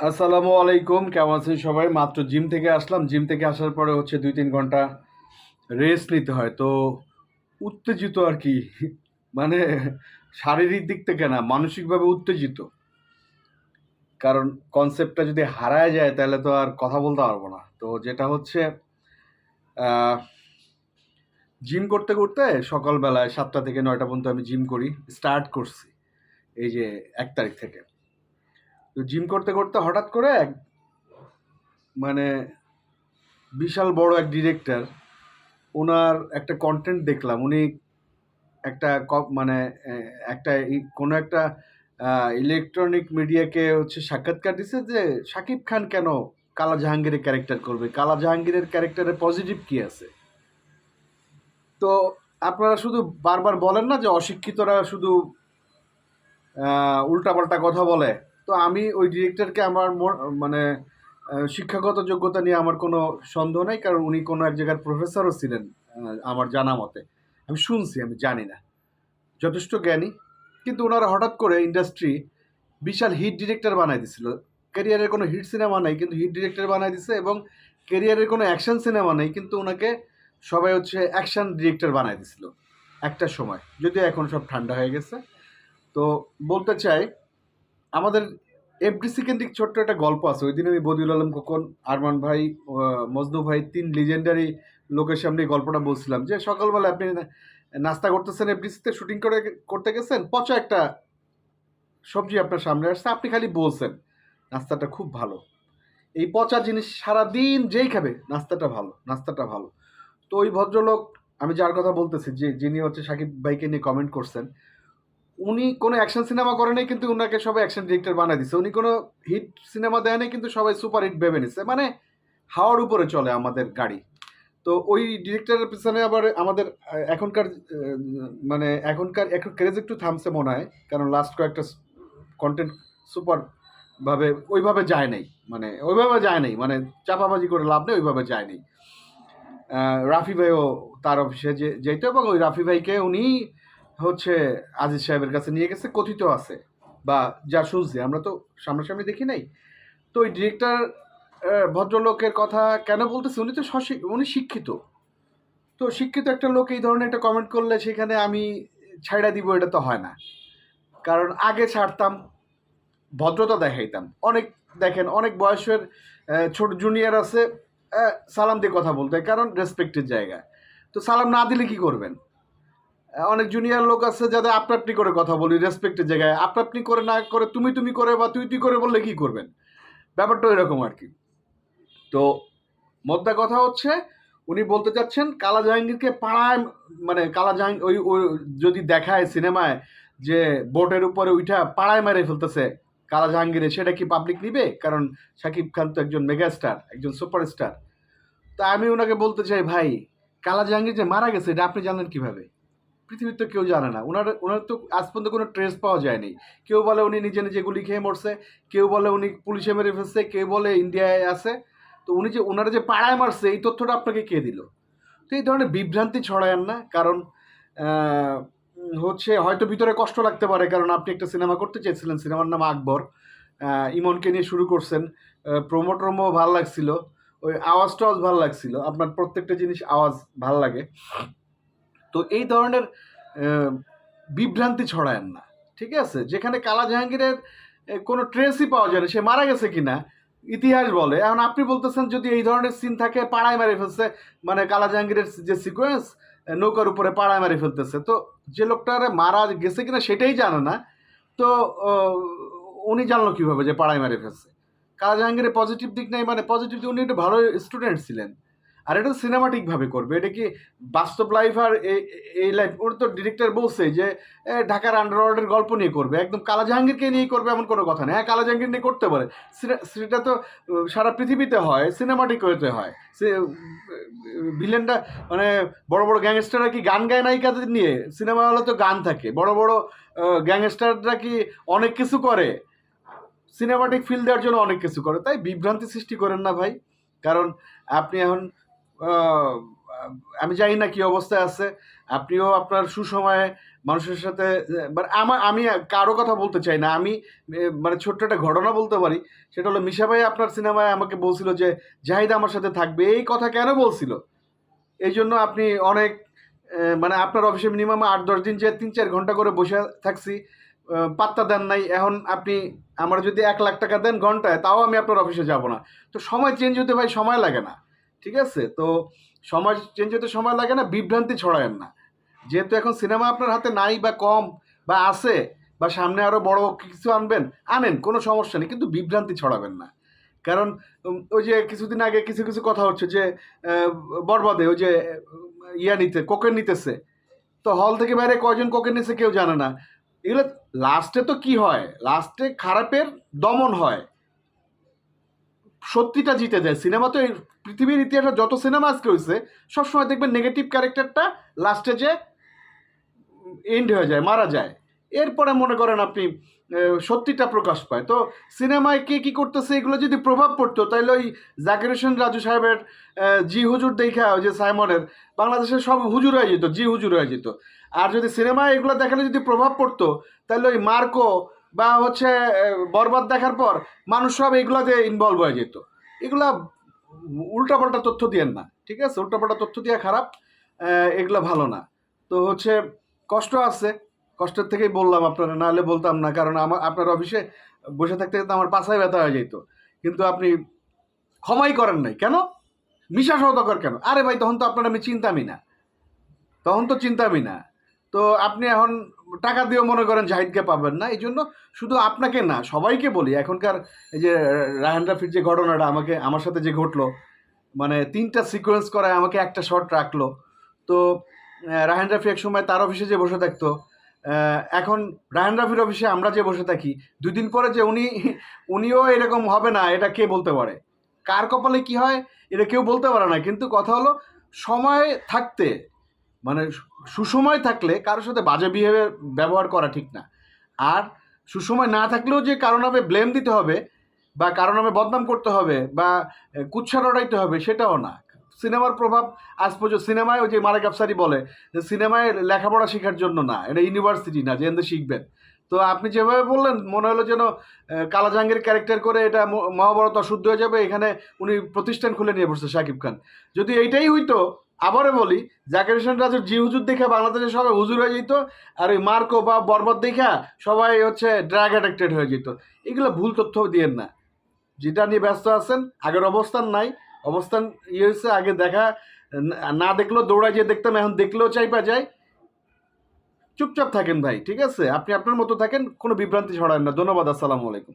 আসসালামু আলাইকুম, কেমন আছেন সবাই? মাত্র জিম থেকে আসলাম। জিম থেকে আসার পরে হচ্ছে দুই তিন ঘণ্টা রেস্ট নিতে হয়। তো উত্তেজিত আর কি। মানে শারীরিক দিক থেকে না, মানসিকভাবে উত্তেজিত। কারণ কনসেপ্টটা যদি হারায় যায়, তাহলে তো আর কথা বলতে পারব না। তো যেটা হচ্ছে জিম করতে করতে সকালবেলায় সাতটা থেকে নয়টা পর্যন্ত আমি জিম করি স্টার্ট করছি। এই যে এক তারিখ থেকে। তো জিম করতে করতে হঠাৎ করে এক মানে বিশাল বড় এক ডিরেক্টর ওনার একটা কন্টেন্ট দেখলাম। উনি একটা মানে একটা কোনো একটা ইলেকট্রনিক মিডিয়াকে হচ্ছে সাক্ষাৎকার দিছে যে, শাকিব খান কেন কালা জাহাঙ্গীরের ক্যারেক্টার করবে? কালা জাহাঙ্গীরের ক্যারেক্টারের পজিটিভ কি আছে? তো আপনারা শুধু বারবার বলেন না যে, অশিক্ষিতরা শুধু উল্টাপাল্টা কথা বলে। তো আমি ওই ডিরেক্টরকে আমার মানে শিক্ষাগত যোগ্যতা নিয়ে আমার কোনো সন্দেহ নেই, কারণ উনি কোনো এক জায়গার প্রফেসরও ছিলেন আমার জানা মতে। আমি শুনছি, আমি জানি না। যথেষ্ট জ্ঞানী, কিন্তু ওনারা হঠাৎ করে ইন্ডাস্ট্রি বিশাল হিট ডিরেক্টর বানাই দিছিল। ক্যারিয়ারের কোনো হিট সিনেমা নেই, কিন্তু হিট ডিরেক্টর বানাই দিছে এবং ক্যারিয়ারের কোনো অ্যাকশন সিনেমা নেই, কিন্তু ওনাকে সবাই হচ্ছে অ্যাকশন ডিরেক্টর বানাই দিছিল। একটা সময়, যদিও এখন সব ঠান্ডা হয়ে গেছে। তো বলতে চাই আমাদের এফডিসি কেন্দ্রিক ছোট্ট একটা গল্প আছে। ওই দিন আমি বদিউল আলম খোকন, আরমান ভাই মজনু ভাই তিন লিজেন্ডারি লোকের সামনে গল্পটা বলছিলাম যে সকালবেলা আপনি নাস্তা করতেছেন এফডিসিতে, শুটিং করে করতে গেছেন, পচা একটা সবজি আপনার সামনে আসছে, আপনি খালি বলছেন, নাস্তাটা খুব ভালো। এই পচা জিনিস সারাদিন যেই খাবে, নাস্তাটা ভালো নাস্তাটা ভালো। তো ওই ভদ্রলোক, আমি যার কথা বলতেছি, যে, যিনি হচ্ছে সাকিব ভাইকে নিয়ে কমেন্ট করছেন উনি কোনো অ্যাকশন সিনেমা করে নাই, কিন্তু ওনাকে সবাই অ্যাকশন ডিরেক্টর বানাই দিছে। উনি কোনো হিট সিনেমা দেয় নাই, কিন্তু সবাই সুপার হিট ভেবে নিছে। মানে হাওয়ার উপরে চলে আমাদের গাড়ি। তো ওই ডিরেক্টরের পিছনে আবার আমাদের এখনকার মানে এখনকার, এখন ক্রেজ একটু থামছে মনে হয়, কারণ লাস্ট কয়েকটা কন্টেন্ট সুপার ভাবে ওইভাবে যায় নাই। মানে ওইভাবে যায় নাই মানে চাপাবাজি করে লাভ নেই, ওইভাবে যায় নাই। রাফি ভাইও তার অফিসে যে, যেত এবং ওই রাফি ভাইকে উনি হচ্ছে আজিজ সাহেবের কাছে নিয়ে গেছে, কথিত আছে, বা যা শুনছি, আমরা তো সামনাসামনি দেখি নাই। তো ওই ডিরেক্টর ভদ্রলোকের কথা কেন বলতেছে? উনি তো উনি শিক্ষিত। তো শিক্ষিত একটা লোক এই ধরনের একটা কমেন্ট করলে সেখানে আমি ছাইড়া দিব, এটা তো হয় না। কারণ আগে ছাড়তাম, ভদ্রতা দেখাইতাম। অনেক, দেখেন, অনেক বয়সের ছোট জুনিয়র আছে সালাম দিয়ে কথা বলতে কারণ রেসপেক্টের জায়গা। তো সালাম না দিলে কি করবেন? অনেক জুনিয়র লোক আছে যাদের আপনি করে কথা বলি রেসপেক্টের জায়গায়। আপনি করে না করে তুমি তুমি করে বা তুই তুই করে বললে কি করবেন? ব্যাপারটা এরকম আর কি। তো মোদ্দা কথা হচ্ছে, উনি বলতে চাচ্ছেন কালা জাহাঙ্গীরকে পাড়ায় মানে কালা জাহাঙ্গীর ওই যদি দেখায় সিনেমায় যে বোটের উপরে উঠা পাড়ায় মেরে ফেলতেছে কালা জাহাঙ্গীরে সেটা কি পাবলিক নিবে? কারণ শাকিব খান তো একজন মেগাস্টার একজন সুপারস্টার তা আমি ওনাকে বলতে চাই, ভাই কালা জাহাঙ্গীর যে মারা গেছে, এটা আপনি জানলেন কীভাবে? পৃথিবীর তো কেউ জানে না। ওনার ওনার তো আজ পর্যন্ত কোনো ট্রেস পাওয়া যায়নি। কেউ বলে উনি নিজে নিজে গুলি খেয়ে মরছে, কেউ বলে উনি পুলিশে মেরে ফেলছে, কেউ বলে ইন্ডিয়ায় আছে। তো উনি যে ওনারা যে পাড়ায় মারছে, এই তথ্যটা আপনাকে কে দিল? তো এই ধরনের বিভ্রান্তি ছড়ায়েন না, কারণ হচ্ছে হয়তো ভিতরে কষ্ট লাগতে পারে, কারণ আপনি একটা সিনেমা করতে চেয়েছিলেন, সিনেমার নাম আকবর। ইমনকে নিয়ে শুরু করছেন। প্রোমো ট্রোমো ভালো লাগছিল। ওই আওয়াজ টাওয়াজ ভালো লাগছিল। আপনার প্রত্যেকটা জিনিস আওয়াজ ভালো লাগে। তো এই ধরনের বিভ্রান্তি ছড়ায়েন না, ঠিক আছে? যেখানে কালা জাহাঙ্গীরের কোনো ট্রেসই পাওয়া যায় না, সে মারা গেছে কিনা, ইতিহাস বলে। এখন আপনি বলতেছেন যদি এই ধরনের সিন থাকে, পাড়ায় মেরে ফেলছে মানে কালা জাহাঙ্গীরের যে সিকোয়েন্স নৌকার উপরে পাড়ায় মেরে ফেলতেছে। তো যে লোকটার মারা গেছে কিনা সেটাই জানে না। তো উনি জানলো কীভাবে যে পাড়ায় মেরে ফেলছে। কালা জাহাঙ্গীরের পজিটিভ দিক নেই মানে পজিটিভ উনি একটা ভালো স্টুডেন্ট ছিলেন। আর এটা সিনেমাটিক ভাবে করবে। এটা কি বাস্তব লাইফ আর এই- লাইফ ওর তো ডিরেক্টর বলছে যে ঢাকার আন্ডারওয়ার্ল্ডের গল্প নিয়ে করবে। একদম কালা জাহাঙ্গীরকে নিয়ে করবে এমন কোনো কথা নেই হ্যাঁ কালা জাহাঙ্গীর নিয়ে করতে পারে। সেটা তো সারা পৃথিবীতে হয় সিনেমাটিক হতে হয়। সে ভিলেনটা মানে বড় বড় গ্যাংস্টাররা কি গান গায় নায়িকাদের নিয়ে? সিনেমা হলে তো গান থাকে। বড় বড় গ্যাংস্টাররা কি অনেক কিছু করে? সিনেমাটিক ফিল দেওয়ার জন্য অনেক কিছু করে। তাই বিভ্রান্তি সৃষ্টি করেন না ভাই। কারণ আপনি এখন আমি জানি না কি অবস্থায় আছে। আপনিও আপনার সুসময়ে মানুষের সাথে মানে আমার, আমি কারও কথা বলতে চাই না। আমি মানে ছোট্ট একটা ঘটনা বলতে পারি। সেটা হলো, মিশা ভাই আপনার সিনেমায় আমাকে বলছিল যে, জাহিদ আমার সাথে থাকবে। এই কথা কেন বলছিল? এই জন্য আপনি অনেক মানে আপনার অফিসে মিনিমাম আট, দশ দিন যে তিন, চার ঘণ্টা করে বসে থাকছি পাত্তা দেন নাই। এখন আপনি আমার যদি এক লাখ টাকা দেন ঘন্টায়, তাও আমি আপনার অফিসে যাব না। তো সময় চেঞ্জ হতে ভাই, সময় লাগে না। ঠিক আছে? তো সময় চেঞ্জ হতে সময় লাগে না, বিভ্রান্তি ছড়ায়েন না। যেহেতু এখন সিনেমা আপনার হাতে নাই বা কম বা আছে বা সামনে আরও বড় কিছু আনবেন, আনেন, কোনো সমস্যা নেই, কিন্তু বিভ্রান্তি ছড়াবেন না। কারণ ওই যে কিছুদিন আগে কিছু কিছু কথা হচ্ছে যে বরবাদে ওই যে ইয়া নিতে, কোকেন নিতেছে। তো হল থেকে বাইরে কয়জন কোকেন নিছে কেউ জানে না। এগুলো লাস্টে তো কি হয়? লাস্টে খারাপের দমন হয়। সত্যিটা জিতে যায়। সিনেমা তো পৃথিবীর ইতিহাসে যত সিনেমা আজকে হয়েছে সবসময় দেখবেন নেগেটিভ ক্যারেক্টারটা লাস্টে যে এন্ড হয়ে যায়, মারা যায়। এরপরে মনে করেন আপনি সত্যিটা প্রকাশ পায়। তো সিনেমায় কে কী করতেছে, এগুলো যদি প্রভাব পড়তো তাহলে ওই জাকির হোসেন, রাজু সাহেবের জি হুজুর দেখা, ওই যে সাইমনের, বাংলাদেশের সব হুজুর হয়ে যেত, জি হুজুর হয়ে যেত। আর যদি সিনেমায় এগুলো দেখালে যদি প্রভাব পড়তো তাহলে ওই মার্কো বা হচ্ছে বরবাদ দেখার পর মানুষ সব এগুলাতে ইনভলভ হয়ে যেত। এগুলা উল্টাপাল্টা তথ্য দিয়েন না, ঠিক আছে? উল্টাপাল্টা তথ্য দেওয়া খারাপ এগুলা ভালো না। তো হচ্ছে, কষ্ট আছে। কষ্টের থেকেই বললাম আপনারা, নাহলে বলতাম না, কারণ আমার আপনার অফিসে বসে থাকতে থাকতে আমার পাশায় ব্যথা হয়ে যেত। কিন্তু আপনি ক্ষমাই করেন নাই। কেন? মিশা সহদকর কেন? আরে ভাই, তখন তো আপনার আমি চিন্তামি না। তখন তো চিন্তামই না। তো আপনি এখন টাকা দিয়েও মনে করেন জাহিদকে পাবেন না এই জন্য শুধু আপনাকে না সবাইকে বলি এখনকার এই যে রায়হান রাফির যে ঘটনাটা আমাকে আমার সাথে যে ঘটলো মানে তিনটা সিকোয়েন্স করায় আমাকে একটা শট রাখল। তো আহ, রায়হান রাফি এক সময় তার অফিসে যে বসে থাকতো এখন রায়হান রাফির অফিসে আমরা যে বসে থাকি দুই দিন পরে যে উনি উনিও এরকম হবে না এটা কে বলতে পারে? কার কপালে কি হয় এটা কেউ বলতে পারে না কিন্তু কথা হলো সময় থাকতে মানে সুসময় থাকলে কারোর সাথে বাজে বিহেভিয়ার ব্যবহার করা ঠিক না। আর সুসময় না থাকলেও যে কারও নামে ব্লেম দিতে হবে বা কারও নামে বদনাম করতে হবে বা কুৎসা রটাইতে হবে সেটাও না। সিনেমার প্রভাব আজ পর্যন্ত সিনেমায় ওই যে মালিক আফসারি বলে যে সিনেমায় লেখাপড়া শেখার জন্য না, এটা ইউনিভার্সিটি না, যে এনতে শিখবেন। তো আপনি যেভাবে বললেন, মনে হলো যেন কালাজাঙ্গের ক্যারেক্টার করে এটা মহাভারত অশুদ্ধ হয়ে যাবে, এখানে উনি প্রতিষ্ঠান খুলে নিয়ে বসছে শাকিব খান। যদি এইটাই হইতো আবারও বলি, জাকির হোসেন রাজুর জি হুজুর দেখে বাংলাদেশে সবাই হুজুর হয়ে যেত, আর ওই মার্কো বা বরবত দেখা সবাই হচ্ছে ড্রাগ অ্যাডিক্টেড হয়ে যেত। এগুলো ভুল তথ্য দিয়েন না। যেটা নিয়ে ব্যস্ত আছেন, আগের অবস্থান নাই। অবস্থান ইয়ে হয়েছে, আগে দেখা, না- দেখলেও দৌড়ায় যে দেখতাম, এখন দেখলেও চাইপা যায়। চুপচাপ থাকেন ভাই, ঠিক আছে? আপনি আপনার মতো থাকেন, কোনো বিভ্রান্তি ছড়ান না। ধন্যবাদ, আসসালামু আলাইকুম।